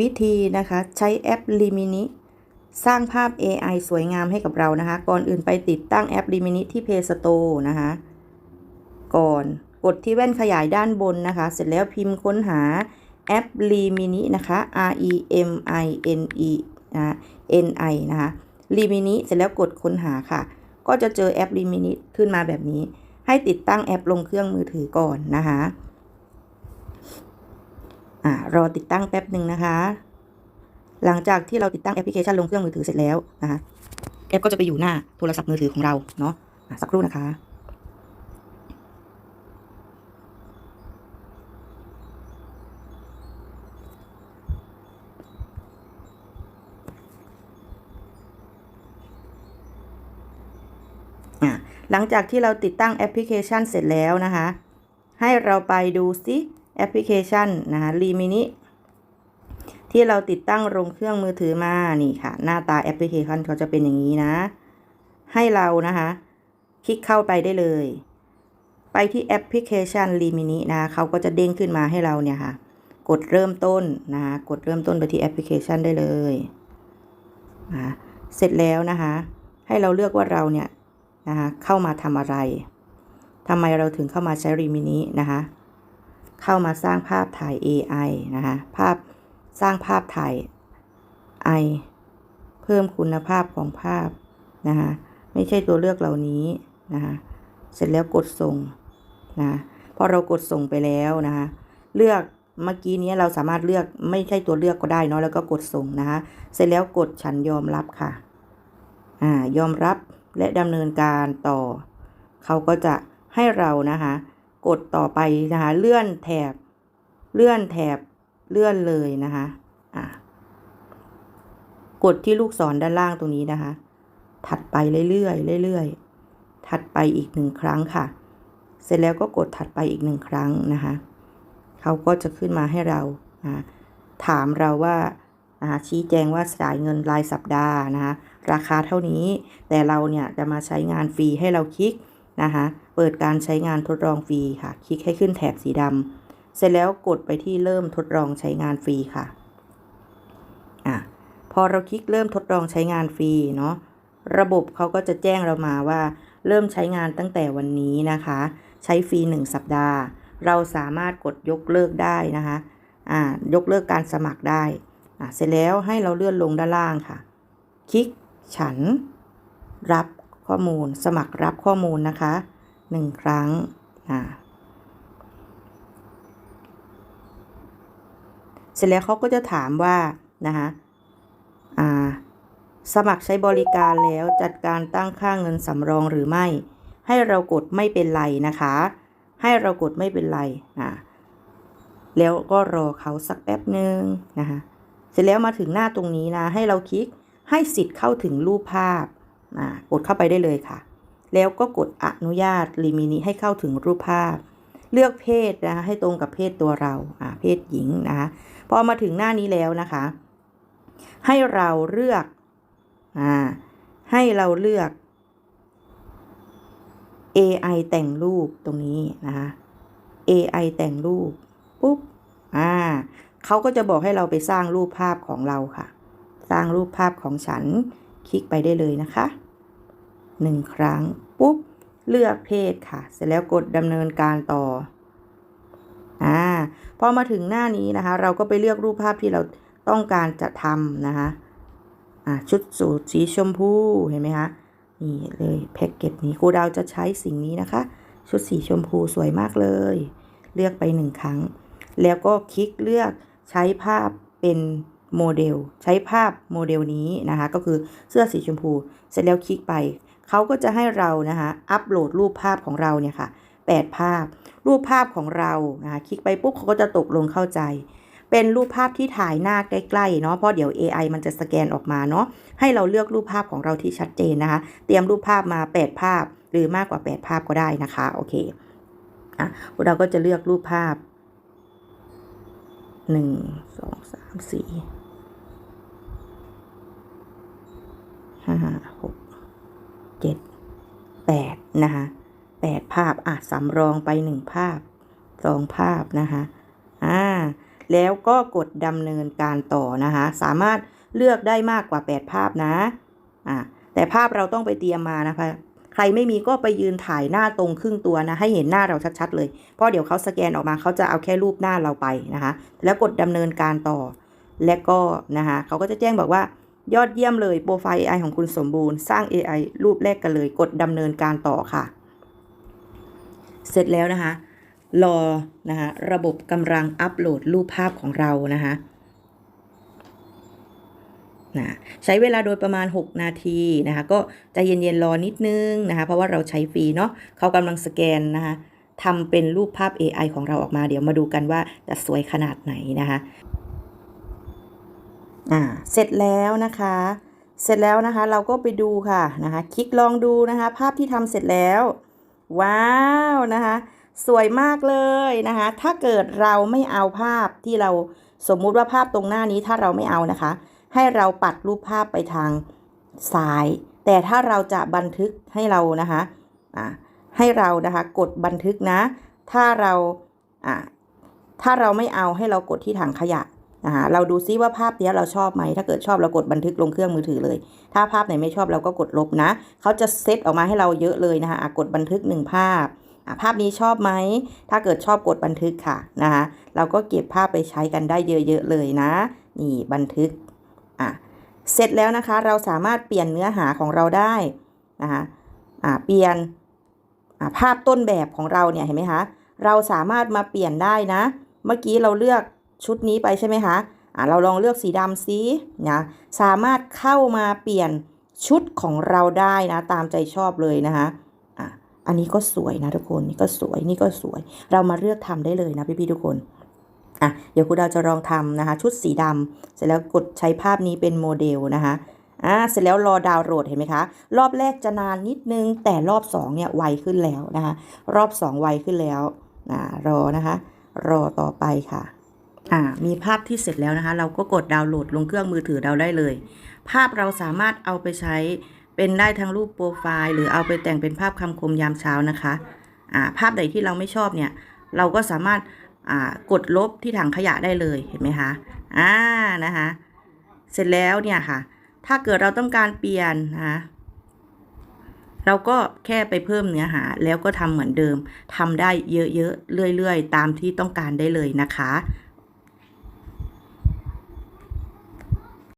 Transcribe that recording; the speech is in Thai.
วิธีนะคะใช้แอป Rimini สร้างภาพ AI สวยงามให้กับเรานะคะ ก่อนอื่นไปติดตั้งแอป Rimini ที่ Play Store นะคะ ก่อนกดที่แว่นขยายด้านบนนะคะ เสร็จแล้วพิมพ์ค้นหาแอป Rimini นะคะ R E M I N E นะ N I นะคะ Rimini เสร็จแล้วกดค้นหาค่ะ ก็จะเจอแอป Rimini ขึ้นมาแบบนี้ ให้ติดตั้งแอปลงเครื่องมือถือก่อนนะคะ อ่ารอติดตั้งแป๊บหนึ่งนะคะ หลังจากที่เราติดตั้งแอปพลิเคชันลงเครื่องมือถือเสร็จแล้วนะคะแอปก็จะไปอยู่หน้าโทรศัพท์มือถือของเราเนาะะสักครู่นะคะอะหลังจากที่เราติดตั้งแอปพลิเคชันเสร็จแล้วนะคะ ให้เราไปดูซิ แอปพลิเคชันนะคะรีมินิที่เราติดตั้งลงเครื่องมือถือมานี่ค่ะ หน้าตาแอปพลิเคชันเขาจะเป็นอย่างนี้นะ ให้เรานะคะคลิกเข้าไปได้เลย ไปที่แอปพลิเคชันรีมินินะเขาก็จะเด้งขึ้นมาให้เราเนี่ยค่ะ กดเริ่มต้นนะคะกดเริ่มต้นไปที่แอปพลิเคชันได้เลยนะเสร็จแล้วนะคะ ให้เราเลือกว่าเราเนี่ยนะคะเข้ามาทำอะไรทำไมเราถึงเข้ามาใช้รีมินินะคะ เข้ามาสร้างภาพถ่าย AI นะคะภาพสร้างภาพถ่าย I เพิ่มคุณภาพของภาพนะคะไม่ใช่ตัวเลือกเหล่านี้นะคะเสร็จแล้วกดส่งนะพอเรากดส่งไปแล้วนะคะเลือกเมื่อกี้นี้เราสามารถเลือกไม่ใช่ตัวเลือกก็ได้เนาะแล้วก็กดส่งนะคะเสร็จแล้วกดฉันยอมรับค่ะอ่ายอมรับและดำเนินการต่อ เขาก็จะให้เรานะคะ กดต่อไปนะคะ เลื่อนแถบ เลื่อนแถบ เลื่อนเลยนะคะอ่ากดที่ลูกศรด้านล่างตรงนี้นะคะ ถัดไปเรื่อยๆเรื่อยๆ ถัดไปอีกหนึ่งครั้งค่ะ เสร็จแล้วก็กดถัดไปอีกหนึ่งครั้งนะคะ เขาก็จะขึ้นมาให้เราถามเราว่าชี้แจงว่าจ่ายเงินรายสัปดาห์นะคะ ราคาเท่านี้ แต่เราเนี่ยจะมาใช้งานฟรีให้เราคลิก นะคะเปิดการใช้งานทดลองฟรีค่ะ คลิกให้ขึ้นแถบสีดำเสร็จแล้วกดไปที่เริ่มทดลองใช้งานฟรีค่ะอะพอเราคลิกเริ่มทดลองใช้งานฟรีเนาะระบบเขาก็จะแจ้งเรามาว่า เริ่มใช้งานตั้งแต่วันนี้นะคะ ใช้ฟรี 1 สัปดาห์ เราสามารถกดยกเลิกได้นะคะอ่ายกเลิกการสมัครได้อะเสร็จแล้วให้เราเลื่อนลงด้านล่างค่ะ คลิกฉันรับ ข้อมูล สมัครรับข้อมูลนะคะ1ครั้งเสร็จแล้วเขาก็จะถามว่านะคะสมัครใช้บริการแล้วจัดการตั้งค่าเงินสำรองหรือไม่ ให้เรากดไม่เป็นไรนะคะ ให้เรากดไม่เป็นไรแล้วก็รอเขาสักแป๊บหนึ่งนะคะเสร็จแล้วมาถึงหน้าตรงนี้นะให้เราคลิกให้สิทธิ์เข้าถึงรูปภาพ กดเข้าไปได้เลยค่ะ แล้วก็กดอนุญาตลิมินิให้เข้าถึงรูปภาพ เลือกเพศนะคะให้ตรงกับเพศตัวเราอ่าเพศหญิงนะคะพอมาถึงหน้านี้แล้วนะคะ ให้เราเลือกอ่าให้เราเลือก AI แต่งรูปตรงนี้นะคะ AI แต่งรูปปุ๊บอ่าเขาก็จะบอกให้เราไปสร้างรูปภาพของเราค่ะ สร้างรูปภาพของฉัน คลิกไปได้เลยนะคะ หนึ่งครั้ง ปุ๊บ เลือกเพศค่ะ เสร็จแล้วกดดำเนินการต่ออ่าพอมาถึงหน้านี้นะคะ เราก็ไปเลือกรูปภาพที่เราต้องการจะทำนะคะอ่าชุดสูทสีชมพูเห็นไหมคะนี่เลยแพ็กเกจนี้ครูดาวจะใช้สิ่งนี้นะคะ ชุดสีชมพูสวยมากเลย เลือกไปหนึ่งครั้ง แล้วก็คลิกเลือกใช้ภาพเป็นโมเดล ใช้ภาพโมเดลนี้นะคะ ก็คือเสื้อสีชมพู เสร็จแล้วคลิกไป เขาก็จะให้เรานะคะอัปโหลดรูปภาพของเราเนี่ยค่ะ8 ภาพ รูปภาพของเรานะคะคลิกไปปุ๊บเขาก็จะตกลงเข้าใจ เป็นรูปภาพที่ถ่ายหน้าใกล้ๆเนาะเพราะเดี๋ยว AI มันจะสแกนออกมาเนาะให้เราเลือกรูปภาพของเราที่ชัดเจนนะคะ เตรียมรูปภาพมา 8 ภาพ หรือมากกว่า 8 ภาพก็ได้นะคะโอเคอะเราก็จะเลือกรูปภาพหนึ่งสองสามสี่ห้าหก เจ็ดแปดนะคะแปดภาพอะสำรองไปหนึ่งภาพสองภาพนะคะอ่าแล้วก็กดดำเนินการต่อนะคะสามารถเลือกได้มากกว่า 8 ภาพนะอ่าแต่ภาพเราต้องไปเตรียมมานะคะใครไม่มีก็ไปยืนถ่ายหน้าตรงครึ่งตัวนะ ให้เห็นหน้าเราชัดๆเลย เพราะเดี๋ยวเขาสแกนออกมาเขาจะเอาแค่รูปหน้าเราไปนะคะ แล้วกดดำเนินการต่อ และก็นะคะเขาก็จะแจ้งบอกว่า ยอดเยี่ยมเลยโปรไฟล์ AI ของคุณสมบูรณ์ สร้าง AI รูปแรกกันเลย กดดำเนินการต่อค่ะ เสร็จแล้วนะคะ รอนะคะระบบกำลังอัปโหลดรูปภาพของเรานะคะนะใช้เวลาโดยประมาณ 6 นาทีนะคะ ก็ใจเย็นๆรอนิดนึงนะคะ เพราะว่าเราใช้ฟรีเนาะเขากำลังสแกนนะคะทำเป็นรูปภาพ AI ของเราออกมา เดี๋ยวมาดูกันว่าจะสวยขนาดไหนนะคะ อ่าเสร็จแล้วนะคะ เสร็จแล้วนะคะเราก็ไปดูค่ะนะคะ คลิกลองดูนะคะ ภาพที่ทำเสร็จแล้ว ว้าวนะคะ สวยมากเลยนะคะ ถ้าเกิดเราไม่เอาภาพที่เราสมมุติว่าภาพตรงหน้านี้ถ้าเราไม่เอานะคะ ให้เราปัดรูปภาพไปทางซ้าย แต่ถ้าเราจะบันทึกให้เรานะคะอ่าให้เรานะคะกดบันทึกนะ ถ้าเราอ่าถ้าเราไม่เอาให้เรากดที่ถังขยะ นะคะเราดูซิว่าภาพเนี้ยเราชอบไหม ถ้าเกิดชอบเรากดบันทึกลงเครื่องมือถือเลย ถ้าภาพไหนไม่ชอบเราก็กดลบนะ เขาจะเซตออกมาให้เราเยอะเลยนะคะกดบันทึกหนึ่งภาพ ภาพนี้ชอบไหม ถ้าเกิดชอบกดบันทึกค่ะนะคะเราก็เก็บภาพไปใช้กันได้เยอะๆเลยนะ นี่บันทึก อะ เสร็จแล้วนะคะ เราสามารถเปลี่ยนเนื้อหาของเราได้นะคะอ่าเปลี่ยนอ่าภาพต้นแบบของเราเนี่ยเห็นไหมคะ เราสามารถมาเปลี่ยนได้นะ เมื่อกี้เราเลือก ชุดนี้ไปใช่ไหมคะอ่าเราลองเลือกสีดำซินะสามารถเข้ามาเปลี่ยนชุดของเราได้นะ ตามใจชอบเลยนะคะอะอันนี้ก็สวยนะทุกคนนี่ก็สวยนี่ก็สวย เรามาเลือกทำได้เลยนะพี่ๆทุกคนอะเดี๋ยวครูดาวจะลองทำนะคะ ชุดสีดำเสร็จแล้วกดใช้ภาพนี้เป็นโมเดลนะคะอ่าเสร็จแล้วรอดาวน์โหลดเห็นไหมคะ รอบแรกจะนานนิดนึง แต่รอบสองเนี่ยไวขึ้นแล้วนะคะ รอบสองไวขึ้นแล้วอ่ารอนะคะ รอต่อไปค่ะ อ่ามีภาพที่เสร็จแล้วนะคะ เราก็กดดาวน์โหลดลงเครื่องมือถือเราได้เลย ภาพเราสามารถเอาไปใช้เป็นได้ทั้งรูปโปรไฟล์ หรือเอาไปแต่งเป็นภาพคำคมยามเช้านะคะอ่าภาพใดที่เราไม่ชอบเนี่ย เราก็สามารถอ่ากดลบที่ถังขยะได้เลยเห็นไหมคะอ่านะคะเสร็จแล้วเนี่ยค่ะ ถ้าเกิดเราต้องการเปลี่ยนนะคะเราก็แค่ไปเพิ่มเนื้อหา แล้วก็ทำเหมือนเดิมทำได้เยอะๆเรื่อยๆ ตามที่ต้องการได้เลยนะคะ